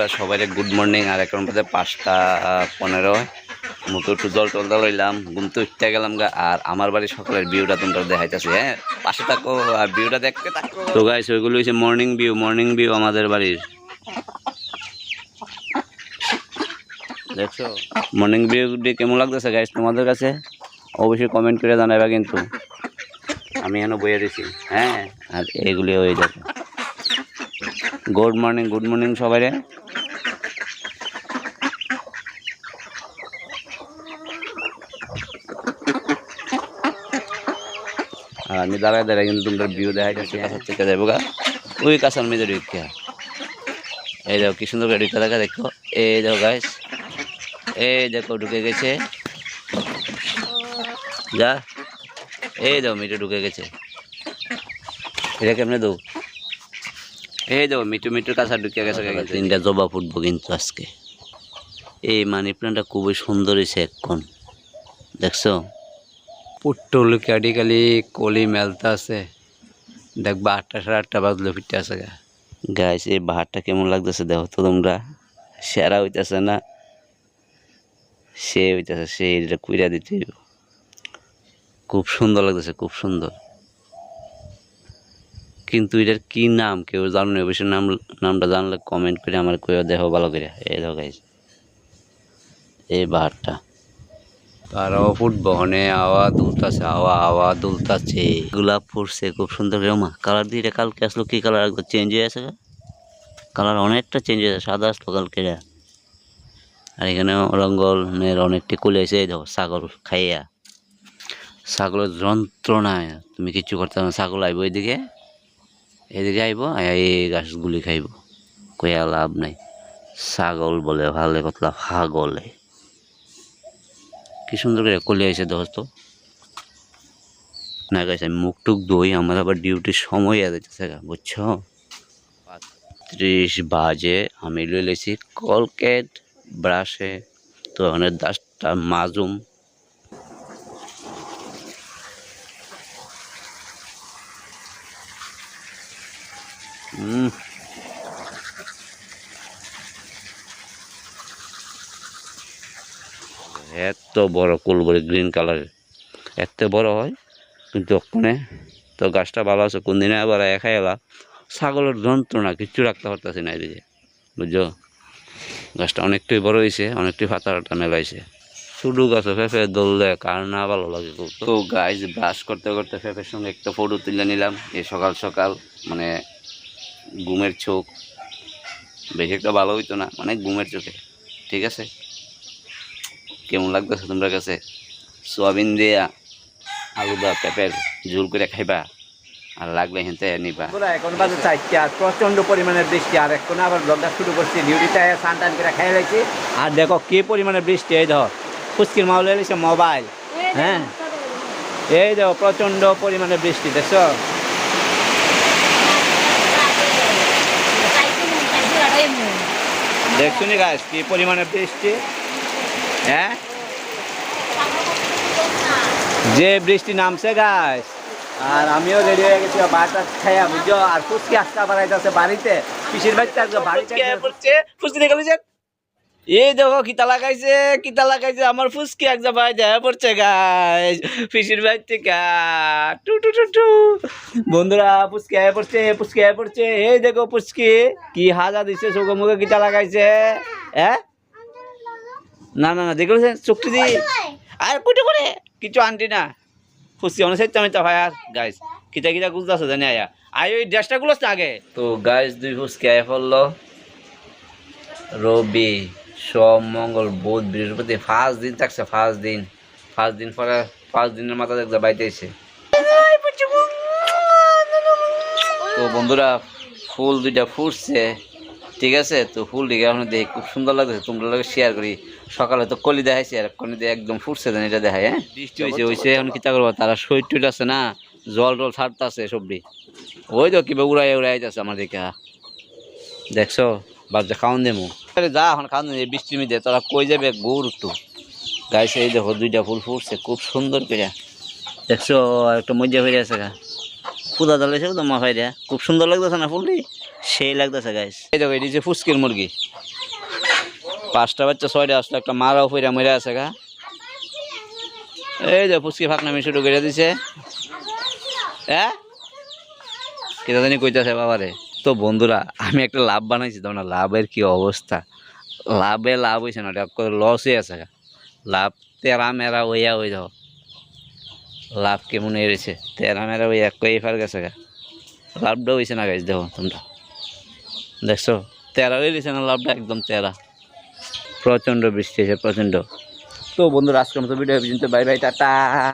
বন্ধুরা সবাই good morning আর এখন বাজে পাঁচটা পনেরো। মতো একটু জল টল লইলাম ঘুম তো উঠতে গেলাম গা, আর আমার বাড়ির সকালের ভিউটা তোমরা দেখাইতেছি হ্যাঁ? পাশে থাকো, আর ভিউটা দেখতে থাকো। তো গাইস ওইগুলো হচ্ছে মর্নিং ভিউ মর্নিং ভিউ আমাদের বাড়ির। দেখছ? মর্নিং ভিউটি কেমন লাগতেছে গাইস তোমাদের কাছে? অবশ্যই কমেন্ট করে জানাবা কিন্তু। আমি এখানে বইয়ে দিছি হ্যাঁ? আর এগুলি হয়ে যাবে গুড মর্নিং গুড মর্নিং সবাই আর আমি দাঁড়ায় দাঁড়ায় কিন্তু তোমরা ভিউ দেখাই যাচ্ছি কাছে থেকে যাব গা? ওই কাছের মেয়েদের ঢুকিয়া এই দেখো কি সুন্দর করে দেখা দেখো। এই দেখো গাইস এই দেখো, ঢুকে গেছে। যা। এই দেখো মিটু ঢুকে গেছে। এটা কেমনে দেবো? এই দেখো মিটু মিটুর কাছে ঢুকে গেছে তিনটা জবা ফুটবো কিন্তু আজকে। এই মানি প্ল্যান্টটা খুবই সুন্দর হয়েছে এখন। দেখছ? পুট্টুল কাটি কালি কলি মেলতে আছে। দেখবা আটটা সাড়ে আটটা বাজলো, ফিরতে আছে গা। গাইস এই বাহারটা কেমন লাগতেছে দেখো তো তোমরা। সেরা হইতেছে না? সে হইতেছে, সে এটা কুইরা দিতে খুব সুন্দর লাগতেছে, খুব সুন্দর। কিন্তু এটার কি নাম কেউ জানো না, অবশ্যই নাম, নামটা জানলে কমেন্ট করে আমার কেউ দেখো ভালো করে এই দেখো গাইস এই বাহারটা। তারাও ফুটবহনে আওয়া দুলতাছে, আওয়া আওয়া দুলতাছে। গোলাপ ফুটছে, খুব সুন্দর করে মা। কালার দিয়ে কালকে আসলো কি কালার চেঞ্জ হয়ে আছে কালার অনেকটা চেঞ্জ হয়েছে সাদা আসলো কালকে আর এখানে রঙ্গলের অনেকটি কুলে এসে দেখো, ছাগল খাইয়া। ছাগলের যন্ত্রণায় তুমি কিছু করতে না। ছাগল আইব এদিকে এদিকে আইব এই গাছগুলি খাইব। কইয়া লাভ নাই। ছাগল বলে ভালো কথা ছাগলে কি সুন্দর করে কলে এসে দোস্ত। না গেছে মুখ টুক দই আমার আবার ডিউটির সময় আছে বুঝছ? ত্রিশ বাজে, আমি লই লেছি কলকেট ব্রাশে তো অনেক দাসটা মাজুম। হুম এত বড় কুলবরি গ্রিন কালারের। এত বড় হয়, কিন্তু ওখানে তো গাছটা ভালো আছে কোন দিনে আবার একাই এলা ছাগলের যন্ত্রণা, কিচ্ছু রাখতে পারতেছি না এদিকে, বুঝছ? গাছটা অনেকটাই বড় হয়েছে অনেকটাই ফাতাটা মেলাইছে শুধু গাছে ফেফে দৌড়লে কার না ভালো লাগে। তো গাছ ব্রাশ করতে করতে ফেফের সঙ্গে একটা ফটো তুলে নিলাম, এই সকাল সকাল মানে ঘুমের চোখ। বেশি একটা ভালো হইতো না মানে ঘুমের চোখে, ঠিক আছে? কেমন লাগতেছে তোমরা কাছে? সোয়াবিন দিয়া আলু দা পেঁপের ঝুল করে খাইবা, আর লাগলে হেঁটে নিবা। এখন বাজে চারটে আর প্রচণ্ড পরিমাণে বৃষ্টি, আর এখন আবার ব্লগটা শুরু করছি ডিউটিতে সান টান করে খাই লাগছি আর দেখো কি পরিমাণে বৃষ্টি, এই দেখো ফুচকির মাউল এসে মোবাইল হ্যাঁ? এই দেখো প্রচণ্ড পরিমাণে বৃষ্টি, দেখছ? দেখছ গাছ কি পরিমাণে বৃষ্টি? হ্যাঁ? যে বৃষ্টি নামছে গাছ আর আমিও রেডি হয়ে গেছি বাটা খাইয়া বুঝছ? আর ফুচকি আজকা বাড়াইতেছে বাড়িতে। পিসির বাড়িতে ফুচকি দেখে এই দেখো কিতা লাগাইছে কিতা লাগাইছে আমার ফুচকি এক জায়গায় দেখা পড়ছে গাইস পিসির ভাই থেকে। টু টু টু টু। বন্ধুরা ফুচকি আয়া পড়ছে ফুচকি আয়া পড়ছে। এই দেখো ফুচকি কি হাজা দিছে চোখে মুখে কিতা লাগাইছে? হ্যাঁ? না না না দেখল চোখটি দি। আর কুটু করে? কিছু আনটি না। ফুসকি অনেক আমি ভাই আর গাইস কিতা কিতা গুজতে আছে জানি আয়া। আয় ওই ড্রেসটা গুলো আগে। তো গাছ দুই ফুসকে আয় পড়ল রবি সোম মঙ্গল বুধ বৃহস্পতি ফার্স্ট দিন থাকছে ফার্স্ট দিন। ফার্স্ট দিন পরে ফার্স্ট দিনের মাথা দেখতে বাইতে এসে। তো বন্ধুরা ফুল দুইটা ফুটছে। ঠিক আছে? তো ফুল দিকে এখন দেখি খুব সুন্দর লাগতেছে। তোমরা লোক শেয়ার করি। সকালে তো কলি দেখাইছি আর কলি দিয়ে একদম ফুটছে দেন এটা দেখাই হ্যাঁ? বৃষ্টি হয়েছে হয়েছে এখন কিতা করব? তারা শরীর টুইট আছে না? জল টল ছাড়তেছে সবজি ওই তো কিবা উড়াই উড়াই যাচ্ছে আমার দিকে। দেখছ? বাচ্চা খাওয়ান দেবো যা এখন খাওয়ান দেবো বৃষ্টির মধ্যে। তোরা কই যাবে? গুড় একটু। গাইছে এই দেখো দুইটা ফুল ফুটছে খুব সুন্দর করে দেখছ আর একটা মজা হয়ে আছে গা। পুদা দালাইছে তো মাফাই দেয়া। খুব সুন্দর লাগতেছে না ফুলটি? সেই লাগতেছে গাইস এই দেখো এটি যে ফুচকির মুরগি। পাঁচটা বাচ্চা, ছয়টা আসলো, একটা মারাও ফিরা মরে আছে, গা। এই যে পুচকি ফাঁকনামি শুরু করে দিছে। হ্যাঁ কেটা জানি কইতাছে বাবারে। তো বন্ধুরা, আমি একটা লাভ বানাইছি তোমরা লাভের কি অবস্থা? লাভে লাভ হয়েছে না লসই আছে। লাভ তেরা মেরা হইয়া হয়ে যাও লাভ কেমন এড়েছে? তেরা মেরা ওই এক কয়ে ফার গেছে গা। লাভটা হয়েছে না গাছ দেখো তোমরা। দেখছ? তেরা হয়েছে না লাভটা? একদম তেরা। প্রচণ্ড বৃষ্টি হয়েছে প্রচণ্ড। তো বন্ধুরা, আজকের মতো ভিডিও পর্যন্ত। Bye bye, tata.